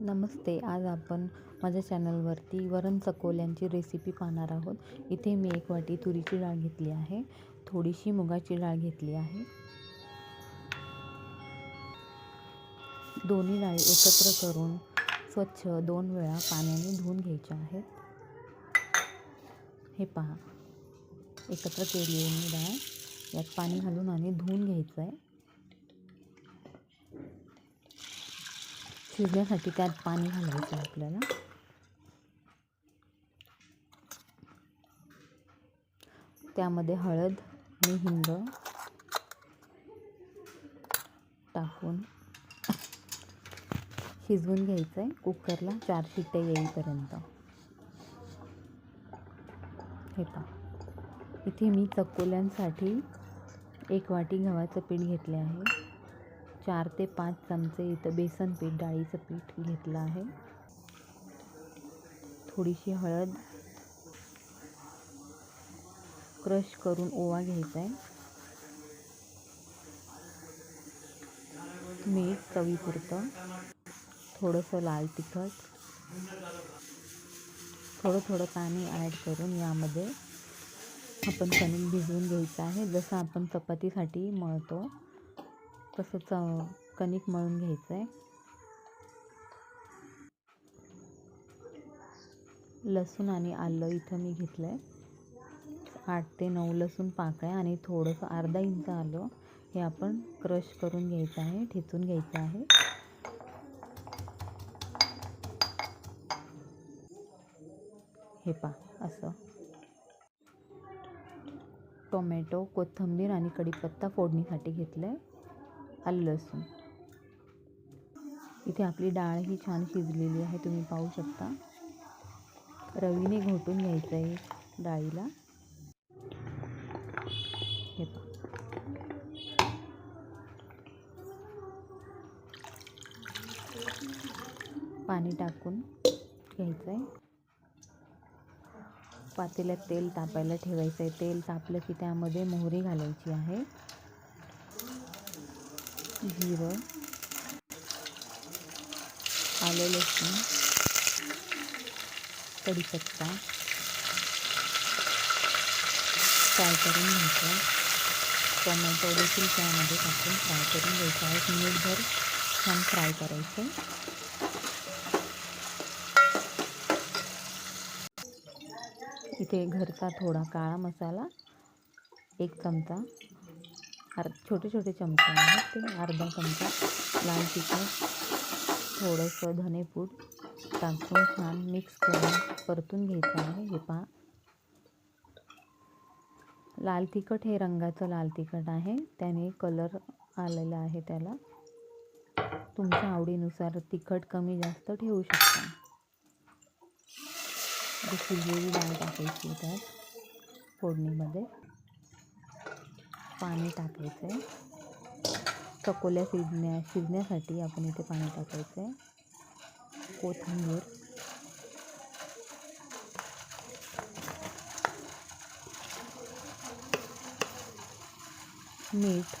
नमस्ते. आज आपण माझ्या चॅनलवरती वरण चकोल्यांची रेसिपी पाहणार आहोत. इथे मी एक वाटी तुरीची डाळ घेतली आहे. थोडीशी मुगाची डाळ घेतली आहे. दोन्ही डाळी एकत्र करून स्वच्छ दोन वेळा पाण्याने धुवून घ्यायच्या आहेत. हे पहा. एकत्र केली आहे मी डाळ यात पाणी घालून आणि धुवून घ्यायचं आहे शिजण्यासाठी त्यात पाणी घालायचं आहे आपल्याला. त्यामध्ये हळद आणि हिंग टाकून शिजवून घ्यायचं आहे कुकरला चार शिट्ट्या येईपर्यंत. हे पा इथे मी चकोल्यांसाठी एक वाटी गव्हाचं पीठ घेतले आहे. चार ते पाच चमचे इथं बेसन पीठ डाळीचं पीठ घेतलं आहे. थोडीशी हळद क्रश करून ओवा घ्यायचा आहे. मीठ चवीपुरतं थोडंसं लाल तिखट थोडं थोडं पाणी ॲड करून यामध्ये आपण कणिक भिजवून घ्यायचं आहे. जसं आपण चपातीसाठी मळतो कसं च कणिक मळून घ्यायचं आहे लसूण आणि आलं इथं मी घेतलं आहे आठ ते नऊ लसूण पाकळ्या आणि थोडंसं अर्धा इंच आलं हे आपण क्रश करून घ्यायचं आहे ठेचून घ्यायचं आहे. हे पा असं. टोमॅटो कोथिंबीर आणि कढीपत्ता फोडणीसाठी घेतलं आहे आलं लसूण. इथे आपली डाळ ही छान शिजलेली आहे तुम्ही पाहू शकता. रवीने घोटून घ्यायचं आहे डाळीला. हे पाणी टाकून घ्यायचं आहे. पातेल्यात तेल तापायला ठेवायचं आहे. तेल तापलं की त्यामध्ये मोहरी घालायची आहे. जिरं आलं लसूण कढीपत्ता. फ्राय करून घ्यायचं. टोमॅटो देखील त्यामध्ये टाकून फ्राय करून घ्यायचं. आहे एक मिनिटभर छान फ्राय करायचं. इथे घरचा थोडा काळा मसाला एक चमचा. अर् छोटे छोटे चमचे आहेत ते. अर्धा चमचा लाल तिखट थोडंसं धनेपूड टाकून छान मिक्स करून परतून घ्यायचं आहे. हे पहा. लाल तिखट हे रंगाचं लाल तिखट आहे. त्याने कलर आलेला आहे त्याला. तुमच्या आवडीनुसार तिखट कमी जास्त ठेवू शकता. शिजलेली डाळ टाकायची त्यात फोडणीमध्ये. पाणी टाकायचं आहे चकोल्या शिजण्या शिजण्यासाठी आपण इथे पाणी टाकायचं आहे कोथिंबीर. मीठ.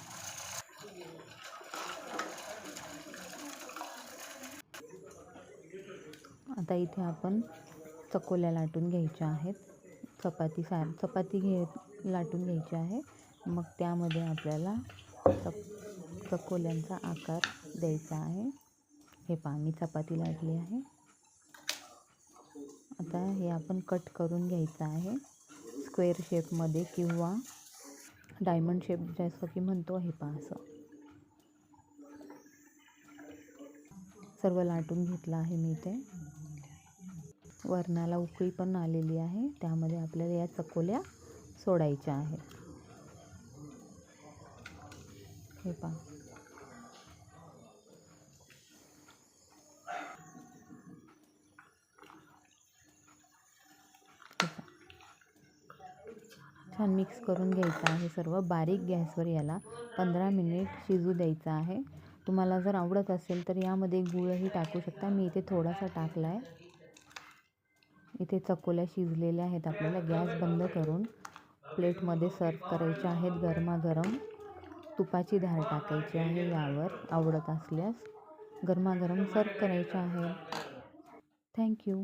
आता इथे आपण चकोल्या लाटून घ्यायच्या आहेत. चपाती सार चपाती घे लाटून घ्यायची आहे. मग त्यामध्ये आपल्याला चप चकोल्यांचा आकार द्यायचा आहे. हे पहा मी चपाती लाटली आहे. आता हे आपण कट करून घ्यायचं आहे. स्क्वेअर शेपमध्ये किंवा डायमंड शेप जसं की म्हणतो हे पहा असं. सर्व लाटून घेतलं आहे मी ते वरणाला उकळी पण आलेली आहे. त्यामध्ये आपल्याला या चकोल्या सोडायच्या आहेत. हे पहा छान मिक्स करून घ्यायचं आहे सर्व. बारीक गॅसवर याला पंधरा मिनिट शिजू द्यायचं आहे. तुम्हाला जर आवडत असेल तर यामध्ये गुळही टाकू शकता. मी इथे थोडासा टाकला आहे इथे चकोल्या शिजलेल्या आहेत आपल्याला. गॅस बंद करून प्लेटमध्ये सर्व करायच्या आहेत गरमागरम. तुपाची धार टाकायची आहे यावर. आवडत असल्यास गरमागरम सर्व करायचं आहे. थँक्यू